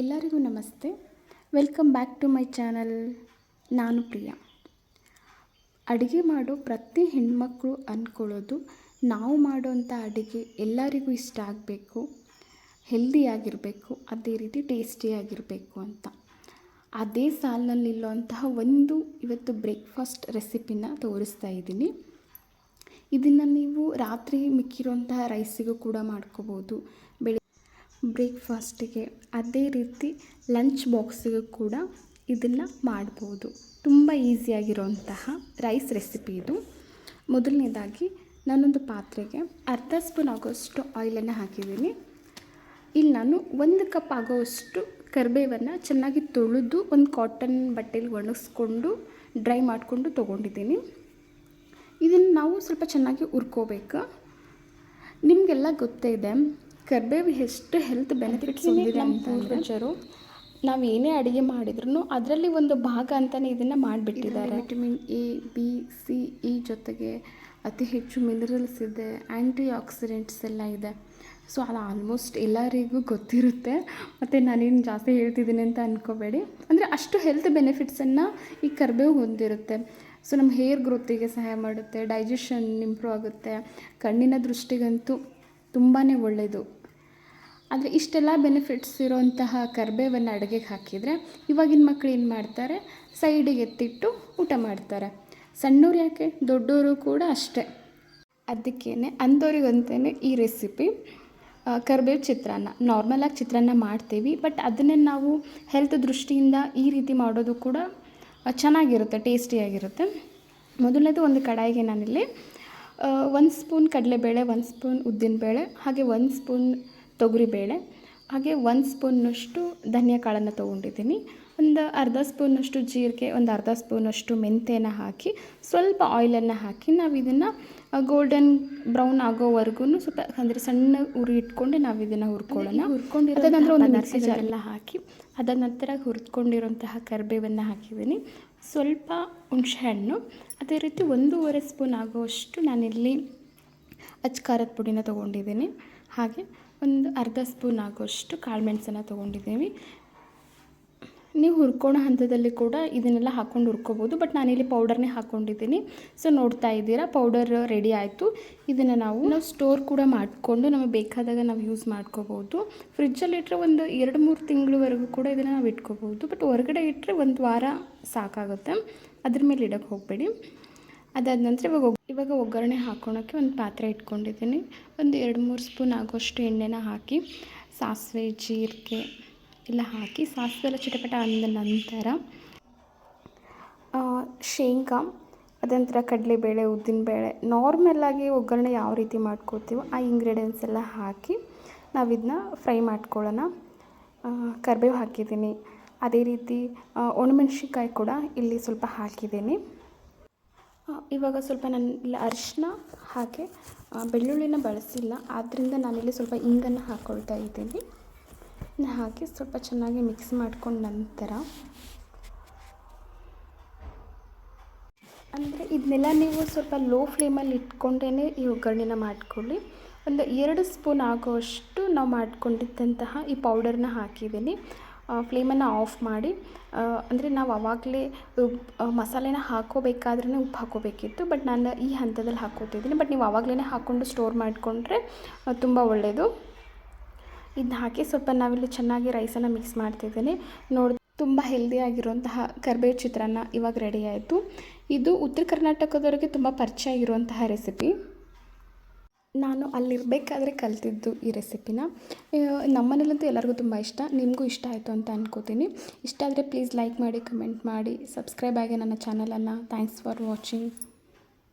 ಎಲ್ಲರಿಗೂ ನಮಸ್ತೆ. Welcome back to my channel. ನಾನು ಪ್ರಿಯಾ. ಅಡುಗೆ ಮಾಡೋ ಪ್ರತಿ ಹೆಣ್ಮಕ್ಳು ಅಂದ್ಕೊಳ್ಳೋದು ನಾವು ಮಾಡೋಂಥ ಅಡುಗೆ ಎಲ್ಲರಿಗೂ ಇಷ್ಟ ಆಗಬೇಕು ಹೆಲ್ದಿಯಾಗಿರಬೇಕು ಅದೇ ರೀತಿ ಟೇಸ್ಟಿಯಾಗಿರಬೇಕು ಅಂತ. ಅದೇ ಸಾಲಿನಲ್ಲಿ ನಿಲ್ಲುವಂತಹ ಒಂದು ಇವತ್ತು ಬ್ರೇಕ್ಫಾಸ್ಟ್ ರೆಸಿಪಿನ ತೋರಿಸ್ತಾ ಇದ್ದೀನಿ. ಇದನ್ನು ನೀವು ರಾತ್ರಿ ಮಿಕ್ಕಿರುವಂತಹ ರೈಸಿಗೂ ಕೂಡ ಮಾಡ್ಕೋಬೋದು. ಬೆಳಿ ಬ್ರೇಕ್ಫಾಸ್ಟಿಗೆ ಅದೇ ರೀತಿ ಲಂಚ್ ಬಾಕ್ಸಿಗೂ ಕೂಡ ಇದನ್ನು ಮಾಡ್ಬೋದು. ತುಂಬ ಈಸಿಯಾಗಿರುವಂತಹ ರೈಸ್ ರೆಸಿಪಿ ಇದು. ಮೊದಲನೇದಾಗಿ ನಾನೊಂದು ಪಾತ್ರೆಗೆ ಅರ್ಧ ಸ್ಪೂನ್ ಆಗೋಷ್ಟು ಆಯಿಲನ್ನು ಹಾಕಿದ್ದೀನಿ. ಇಲ್ಲಿ ನಾನು ಒಂದು ಕಪ್ ಆಗೋವಷ್ಟು ಕರಿಬೇವನ್ನು ಚೆನ್ನಾಗಿ ತೊಳೆದು ಒಂದು ಕಾಟನ್ ಬಟ್ಟೆಲಿ ಒಣಗಿಸ್ಕೊಂಡು ಡ್ರೈ ಮಾಡಿಕೊಂಡು ತೊಗೊಂಡಿದ್ದೀನಿ. ಇದನ್ನು ನಾವು ಸ್ವಲ್ಪ ಚೆನ್ನಾಗಿ ಹುರ್ಕೋಬೇಕು. ನಿಮಗೆಲ್ಲ ಗೊತ್ತೇ ಇದೆ ಕರಿಬೇವು ಎಷ್ಟು ಹೆಲ್ತ್ ಬೆನಿಫಿಟ್ಸ್ ಹೊಂದಿದೆ ಅಂತ ಪೂರ್ವಜರು ನಾವು ಏನೇ ಅಡುಗೆ ಮಾಡಿದ್ರು ಅದರಲ್ಲಿ ಒಂದು ಭಾಗ ಅಂತಲೇ ಇದನ್ನು ಮಾಡಿಬಿಟ್ಟಿದ್ದಾರೆ. Vitamin A B C E ಜೊತೆಗೆ ಅತಿ ಹೆಚ್ಚು ಮಿನರಲ್ಸ್ ಇದೆ ಆ್ಯಂಟಿ ಆಕ್ಸಿಡೆಂಟ್ಸ್ ಎಲ್ಲ ಇದೆ. ಸೊ ಅದು ಆಲ್ಮೋಸ್ಟ್ ಎಲ್ಲರಿಗೂ ಗೊತ್ತಿರುತ್ತೆ. ಮತ್ತು ನಾನೇನು ಜಾಸ್ತಿ ಹೇಳ್ತಿದ್ದೀನಿ ಅಂತ ಅಂದ್ಕೋಬೇಡಿ ಅಂದರೆ ಅಷ್ಟು ಹೆಲ್ತ್ ಬೆನಿಫಿಟ್ಸನ್ನು ಈ ಕರಿಬೇವು ಹೊಂದಿರುತ್ತೆ. ಸೊ ನಮ್ಮ ಹೇರ್ ಗ್ರೋತಿಗೆ ಸಹಾಯ ಮಾಡುತ್ತೆ ಡೈಜೆಷನ್ ಇಂಪ್ರೂವ್ ಆಗುತ್ತೆ. ಕಣ್ಣಿನ ದೃಷ್ಟಿಗಂತೂ ತುಂಬಾ ಒಳ್ಳೆಯದು ಆದರೆ ಇಷ್ಟೆಲ್ಲ ಬೆನಿಫಿಟ್ಸ್ ಇರೋಂತಹ ಕರಿಬೇವನ್ನು ಅಡುಗೆಗೆ ಹಾಕಿದರೆ ಇವಾಗಿನ ಮಕ್ಕಳು ಏನು ಮಾಡ್ತಾರೆ? ಸೈಡಿಗೆ ಎತ್ತಿಟ್ಟು ಊಟ ಮಾಡ್ತಾರೆ. ಸಣ್ಣವ್ರು ಯಾಕೆ? ದೊಡ್ಡವರು ಕೂಡ ಅಷ್ಟೇ. ಅದಕ್ಕೇ ಅಂಥವ್ರಿಗಂತಲೇ ಈ ರೆಸಿಪಿ ಕರ್ಬೇವು ಚಿತ್ರಾನ್ನ. ನಾರ್ಮಲಾಗಿ ಚಿತ್ರಾನ್ನ ಮಾಡ್ತೀವಿ ಬಟ್ ಅದನ್ನೇ ನಾವು ಹೆಲ್ತ್ ದೃಷ್ಟಿಯಿಂದ ಈ ರೀತಿ ಮಾಡೋದು ಕೂಡ ಚೆನ್ನಾಗಿರುತ್ತೆ ಟೇಸ್ಟಿಯಾಗಿರುತ್ತೆ ಮೊದಲನೇದು ಒಂದು ಕಡಾಯಿಗೆ ನಾನಿಲ್ಲಿ ಒಂದು ಸ್ಪೂನ್ ಕಡಲೆಬೇಳೆ, ಒಂದು ಸ್ಪೂನ್ ಉದ್ದಿನಬೇಳೆ, ಹಾಗೆ ಒಂದು ಸ್ಪೂನ್ ತೊಗರಿಬೇಳೆ ಹಾಗೆ ಒಂದು ಸ್ಪೂನ್ನಷ್ಟು ಧನಿಯಾ ಕಾಳನ್ನು ತೊಗೊಂಡಿದ್ದೀನಿ. ಒಂದು ಅರ್ಧ ಸ್ಪೂನಷ್ಟು ಜೀರಿಗೆ ಒಂದು ಅರ್ಧ ಸ್ಪೂನಷ್ಟು ಮೆಂತ್ಯನ ಹಾಕಿ ಸ್ವಲ್ಪ ಆಯಿಲನ್ನು ಹಾಕಿ ನಾವು ಇದನ್ನು ಗೋಲ್ಡನ್ ಬ್ರೌನ್ ಆಗೋವರೆಗೂ ಸ್ವಲ್ಪ ಅಂದರೆ ಸಣ್ಣ ಉರಿ ಇಟ್ಕೊಂಡು ನಾವು ಇದನ್ನು ಹುರ್ಕೊಳ್ಳೋಣ ಹುರ್ಕೊಂಡಿರೋ ನಂತರ ಒಂದು ಮಿಕ್ಸಿ ಜಾರೆಲ್ಲ ಹಾಕಿ ಅದಾದ ನಂತರ ಹುರಿದ್ಕೊಂಡಿರೋಂತಹ ಕರಿಬೇವನ್ನು ಹಾಕಿದ್ದೀನಿ. ಸ್ವಲ್ಪ ಹುಣಸೆಹಣ್ಣು ಅದೇ ರೀತಿ ಒಂದೂವರೆ ಸ್ಪೂನ್ ಆಗುವಷ್ಟು ನಾನಿಲ್ಲಿ ಅಚ್ಚ ಖಾರದ ಪುಡಿನ ತೊಗೊಂಡಿದ್ದೀನಿ. ಹಾಗೆ ಒಂದು ಅರ್ಧ ಸ್ಪೂನ್ ಆಗೋಷ್ಟು ಕಾಳುಮೆಣಸನ್ನು ತೊಗೊಂಡಿದ್ದೀವಿ. ನೀವು ಹುರ್ಕೊಳ್ಳೋ ಹಂತದಲ್ಲಿ ಕೂಡ ಇದನ್ನೆಲ್ಲ ಹಾಕ್ಕೊಂಡು ಹುರ್ಕೋಬೋದು, ಬಟ್ ನಾನಿಲ್ಲಿ ಪೌಡರ್ನೇ ಹಾಕ್ಕೊಂಡಿದ್ದೀನಿ ಸೊ, ನೋಡ್ತಾ ಇದ್ದೀರಾ, ಪೌಡರ್ ರೆಡಿ ಆಯಿತು. ಇದನ್ನು ನಾವು ನಾವು ಸ್ಟೋರ್ ಕೂಡ ಮಾಡಿಕೊಂಡು ನಮಗೆ ಬೇಕಾದಾಗ ನಾವು ಯೂಸ್ ಮಾಡ್ಕೋಬೋದು. ಫ್ರಿಜ್ಜಲ್ಲಿ ಇಟ್ಟರೆ ಒಂದು ಎರಡು ಮೂರು ತಿಂಗಳವರೆಗೂ ಕೂಡ ಇದನ್ನು ನಾವು ಇಟ್ಕೋಬೋದು, ಬಟ್ ಹೊರಗಡೆ ಇಟ್ಟರೆ ಒಂದು ವಾರ ಸಾಕಾಗುತ್ತೆ. ಅದ್ರ ಮೇಲೆ ಇಡೋಕ್ಕೆ ಹೋಗಬೇಡಿ. ಅದಾದ ನಂತರ ಇವಾಗ ಇವಾಗ ಒಗ್ಗರಣೆ ಹಾಕೋಣಕ್ಕೆ ಒಂದು ಪಾತ್ರೆ ಇಟ್ಕೊಂಡಿದ್ದೀನಿ. ಒಂದು ಎರಡು ಮೂರು ಸ್ಪೂನ್ ಆಗೋಷ್ಟು ಎಣ್ಣೆನ ಹಾಕಿ, ಸಾಸಿವೆ, ಜೀರಿಗೆ ಎಲ್ಲ ಹಾಕಿ, ಸಾಸಿವೆ ಎಲ್ಲ ಚಿಟಪಟ ಅಂದ ನಂತರ ಶೇಂಗಾ ಅದಂತರ ಕಡಲೆಬೇಳೆ, ಉದ್ದಿನಬೇಳೆ ನಾರ್ಮಲಾಗಿ ಒಗ್ಗರಣೆ ಯಾವ ರೀತಿ ಮಾಡ್ಕೋತೀವೋ ಆ ಇಂಗ್ರೀಡಿಯೆಂಟ್ಸ್ ಎಲ್ಲ ಹಾಕಿ ನಾವು ಇದನ್ನ ಫ್ರೈ ಮಾಡ್ಕೊಳ್ಳೋಣ. ಕರಿಬೇವು ಹಾಕಿದ್ದೀನಿ. ಅದೇ ರೀತಿ ಒಣಮೆಣ್ಸಿನ್ಕಾಯಿ ಕೂಡ ಇಲ್ಲಿ ಸ್ವಲ್ಪ ಹಾಕಿದ್ದೀನಿ. ಇವಾಗ ಸ್ವಲ್ಪ ನಾನು ಇಲ್ಲಿ ಅರಿಶಿನ ಹಾಗೆ ಬೆಳ್ಳುಳ್ಳಿನ ಬಳಸಿಲ್ಲ. ಆದ್ದರಿಂದ ನಾನಿಲ್ಲಿ ಸ್ವಲ್ಪ ಇಂಗನ್ನು ಹಾಕ್ಕೊಳ್ತಾ ಇದ್ದೀನಿ. ಹಾಕಿ ಸ್ವಲ್ಪ ಚೆನ್ನಾಗಿ ಮಿಕ್ಸ್ ಮಾಡ್ಕೊಂಡ ನಂತರ ಅಂದರೆ ಇದನ್ನೆಲ್ಲ ನೀವು ಸ್ವಲ್ಪ ಲೋ ಫ್ಲೇಮಲ್ಲಿ ಇಟ್ಕೊಂಡೇ ಈ ಒಗ್ಗರಣೆನ ಮಾಡ್ಕೊಳ್ಳಿ. ಒಂದು ಎರಡು ಸ್ಪೂನ್ ಆಗೋಷ್ಟು ನಾವು ಮಾಡ್ಕೊಂಡಿದ್ದಂತಹ ಈ ಪೌಡರ್ನ ಹಾಕಿದ್ದೀನಿ. ಫ್ಲೇಮನ್ನು ಆಫ್ ಮಾಡಿ ಅಂದರೆ ನಾವು ಆವಾಗಲೇ ಮಸಾಲೆನ ಹಾಕೋಬೇಕಾದ್ರೇ ಉಪ್ಪು ಹಾಕೋಬೇಕಿತ್ತು, ಬಟ್ ನಾನು ಈ ಹಂತದಲ್ಲಿ ಹಾಕೋತಿದ್ದೀನಿ ಬಟ್ ನೀವು ಆವಾಗಲೇ ಹಾಕ್ಕೊಂಡು ಸ್ಟೋರ್ ಮಾಡಿಕೊಂಡ್ರೆ ತುಂಬ ಒಳ್ಳೆಯದು ಇದನ್ನ ಹಾಕಿ ಸ್ವಲ್ಪ ನಾವಿಲ್ಲಿ ಚೆನ್ನಾಗಿ ರೈಸನ್ನು ಮಿಕ್ಸ್ ಮಾಡ್ತಿದ್ದೀನಿ ನೋಡಿ, ತುಂಬ ಹೆಲ್ದಿಯಾಗಿರುವಂತಹ ಕರ್ಬೇವು ಚಿತ್ರಾನ್ನ ಇವಾಗ ರೆಡಿ ಆಯಿತು. ಇದು ಉತ್ತರ ಕರ್ನಾಟಕದವರಿಗೆ ತುಂಬ ಪರಿಚಯ ಇರುವಂತಹ ರೆಸಿಪಿ ನಾನು ಅಲ್ಲಿರಬೇಕಾದ್ರೆ ಕಲ್ತಿದ್ದು ಈ ರೆಸಿಪಿನ. ನಮ್ಮನೇಲಂತೂ ಎಲ್ಲರಿಗೂ ತುಂಬ ಇಷ್ಟ. ನಿಮಗೂ ಇಷ್ಟ ಆಯಿತು ಅಂತ ಅನ್ಕೋತೀನಿ. ಇಷ್ಟ ಆದರೆ ಪ್ಲೀಸ್ ಲೈಕ್ ಮಾಡಿ ಕಮೆಂಟ್ ಮಾಡಿ ಸಬ್ಸ್ಕ್ರೈಬ್ ಆಗಿ ನನ್ನ ಚಾನಲನ್ನು ಥ್ಯಾಂಕ್ಸ್ ಫಾರ್ ವಾಚಿಂಗ್